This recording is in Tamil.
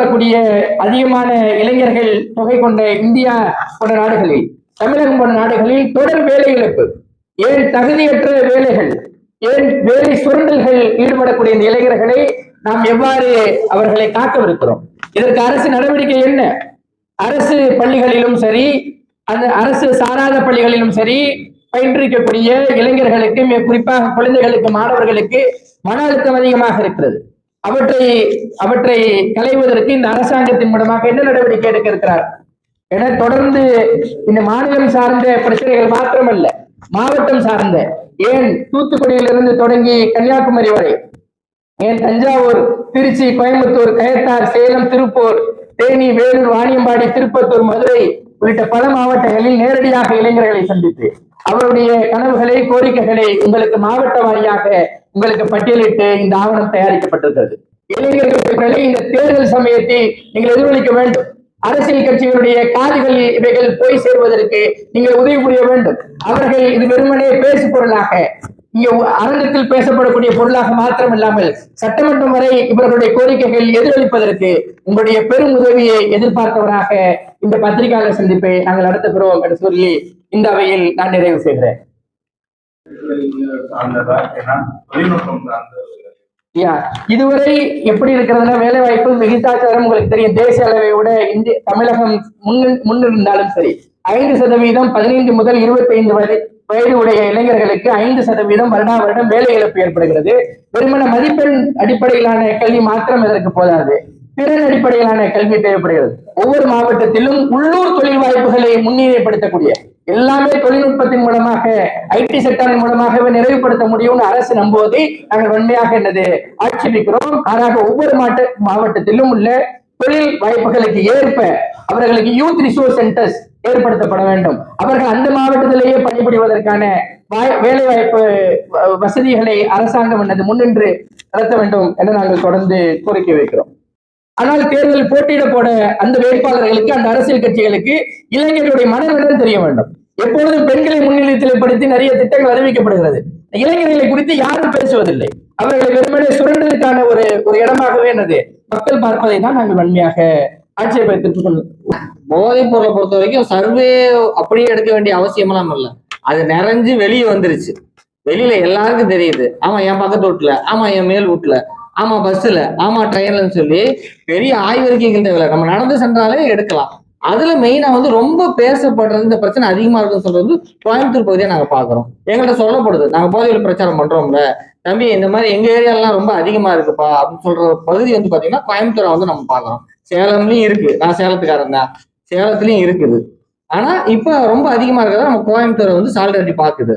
வரக்கூடிய அதிகமான இளைஞர்கள் தொகை கொண்ட இந்தியா போன்ற நாடுகளில் தமிழகம் போன்ற நாடுகளில் தொடர் வேலை இழப்பு ஏன் தகுதியற்ற வேலைகள் ஏன் வேலை சுரண்டல்கள் ஈடுபடக்கூடிய இந்த இளைஞர்களை நாம் எவ்வாறு அவர்களை காக்கவிருக்கிறோம்? இதற்கு அரசு நடவடிக்கை என்ன? அரசு பள்ளிகளிலும் சரி அந்த அரசு சாராத பள்ளிகளிலும் சரி பயின்றிருக்கக்கூடிய இளைஞர்களுக்கு குறிப்பாக குழந்தைகளுக்கு மாணவர்களுக்கு மன அழுத்தம் அதிகமாக இருக்கிறது. அவற்றை அவற்றை களைவதற்கு இந்த அரசாங்கத்தின் மூலமாக என்ன நடவடிக்கை எடுக்க இருக்கிறார் என தொடர்ந்து இந்த மாநிலம் சார்ந்த பிரச்சனைகள் மாத்திரமல்ல மாவட்டம் சார்ந்த ஏன் தூத்துக்குடியிலிருந்து தொடங்கி கன்னியாகுமரி வரை ஏன் தஞ்சாவூர் திருச்சி கோயம்புத்தூர் கயத்தார் சேலம் திருப்பூர் தேனி வேலூர் வாணியம்பாடி திருப்பத்தூர் மதுரை உள்ளிட்ட பல மாவட்டங்களில் நேரடியாக இளைஞர்களை சந்தித்து அவருடைய கனவுகளை கோரிக்கைகளை உங்களுக்கு மாவட்ட வாரியாக உங்களுக்கு பட்டியலிட்டு இந்த ஆவணம் தயாரிக்கப்பட்டிருக்கிறது. இளைஞர்கள் இந்த தேர்தல் சமயத்தில் நீங்கள் எதிரொலிக்க வேண்டும். அரசியல் கட்சிகளுடைய காதுகள் இவைகள் போய் சேர்வதற்கு நீங்கள் உதவி புரிய வேண்டும். அவர்கள் இது வெறுமனே பேசு பொருளாக இங்க அரங்கத்தில் பேசப்படக்கூடிய பொருளாக மாத்திரம் இல்லாமல் சட்டமன்றம் வரை இவர்களுடைய கோரிக்கைகள் எதிரொலிப்பதற்கு உங்களுடைய பெரும் உதவியை எதிர்பார்த்தவராக இந்த பத்திரிகையாளர் சந்திப்பை நாங்கள் நடத்துகிறோம் என்று சொல்லி இந்த அவையில் நான் நிறைவு செய்கிறேன். இதுவரை எப்படி இருக்கிறதுனா வேலை வாய்ப்பு விகிதாச்சாரம் உங்களுக்கு தெரியும் தேசிய அளவை விட இந்திய தமிழகம் முன்னிருந்தாலும் சரி ஐந்து சதவீதம் பதினைந்து முதல் இருபத்தி ஐந்து வரை வயது உடைய இளைஞர்களுக்கு ஐந்து சதவீதம் வருடா வருடம் வேலை இழப்பு ஏற்படுகிறது. வெறுமன மதிப்பெண் அடிப்படையிலான கல்வி மாத்திரம் இதற்கு போதாது. திறன் அடிப்படையிலான கல்வி தேவைப்படுகிறது. ஒவ்வொரு மாவட்டத்திலும் உள்ளூர் தொழில் வாய்ப்புகளை முன்னிலைப்படுத்தக்கூடிய எல்லாமே தொழில்நுட்பத்தின் மூலமாக ஐடி செக்டரின் மூலமாகவே நிறைவுபடுத்த முடியும்னு அரசு நம்புவதை நாங்கள் வன்மையாக என்னது ஆட்சேபிக்கிறோம். மாறாக ஒவ்வொரு மாட்ட மாவட்டத்திலும் உள்ள தொழில் வாய்ப்புகளுக்கு ஏற்ப அவர்களுக்கு யூத் ரிசோர்ஸ் சென்டர்ஸ் ஏற்படுத்தப்பட வேண்டும். அவர்கள் அந்த மாவட்டத்திலேயே பணிபுரிவதற்கான வேலை வாய்ப்பு வ- வசதிகளை அரசாங்கம் என்னது முன்னின்று நடத்த வேண்டும் என நாங்கள் தொடர்ந்து கோரிக்கை வைக்கிறோம். ஆனால் தேர்தல் போட்டியிட போட அந்த வேட்பாளர்களுக்கு அந்த அரசியல் கட்சிகளுக்கு இளைஞர்களுடைய மனநலன் தெரிய வேண்டும். எப்பொழுதும் பெண்களை முன்னிலைப்படுத்தி நிறைய திட்டங்கள் அறிவிக்கப்படுகிறது. இளைஞர்களை குறித்து யாரும் பேசுவதில்லை. அவர்களை வெறுமனே சுரண்டலுக்கான ஒரு ஒரு இடமாகவே என்னது மக்கள் பார்ப்பதை தான் நாங்கள் வன்மையாக ஆட்சேபித்துக் கொண்டு போதைப் பொருளை பொறுத்த வரைக்கும் சர்வே அப்படியே எடுக்க வேண்டிய அவசியமெல்லாம் இல்லை. அது நிறைஞ்சு வெளியே வந்துருச்சு. வெளியில எல்லாருக்கும் தெரியுது. ஆமா என் பக்கத்து வீட்டுல ஆமா என் மேல் வீட்டுல ஆமா பஸ்ல ஆமா ட்ரெயின்லன்னு சொல்லி பெரிய ஆய்வறிக்கைகள் தேவையில்ல. நம்ம நடந்து சென்றாலே எடுக்கலாம். அதுல மெயினா வந்து ரொம்ப பேசப்படுறது இந்த பிரச்சனை அதிகமா இருக்குன்னு சொல்றது வந்து கோயம்புத்தூர் பகுதியை நாங்க பாக்குறோம். எங்கள்கிட்ட சொல்லப்படுது. நாங்க போதையில் பிரச்சாரம் பண்றோம்ல. தம்பி இந்த மாதிரி எங்க ஏரியாலாம் ரொம்ப அதிகமா இருக்குப்பா அப்படின்னு சொல்ற பகுதி வந்து பாத்தீங்கன்னா கோயம்புத்தூரை வந்து நம்ம பாக்குறோம். சேலம்லயும் இருக்கு. நான் சேலத்துக்காரன் தான். சேலத்துலயும் இருக்குது. ஆனா இப்ப ரொம்ப அதிகமா இருக்கிறத நம்ம கோயம்புத்தூரை வந்து சால்ரெடி பாக்குது.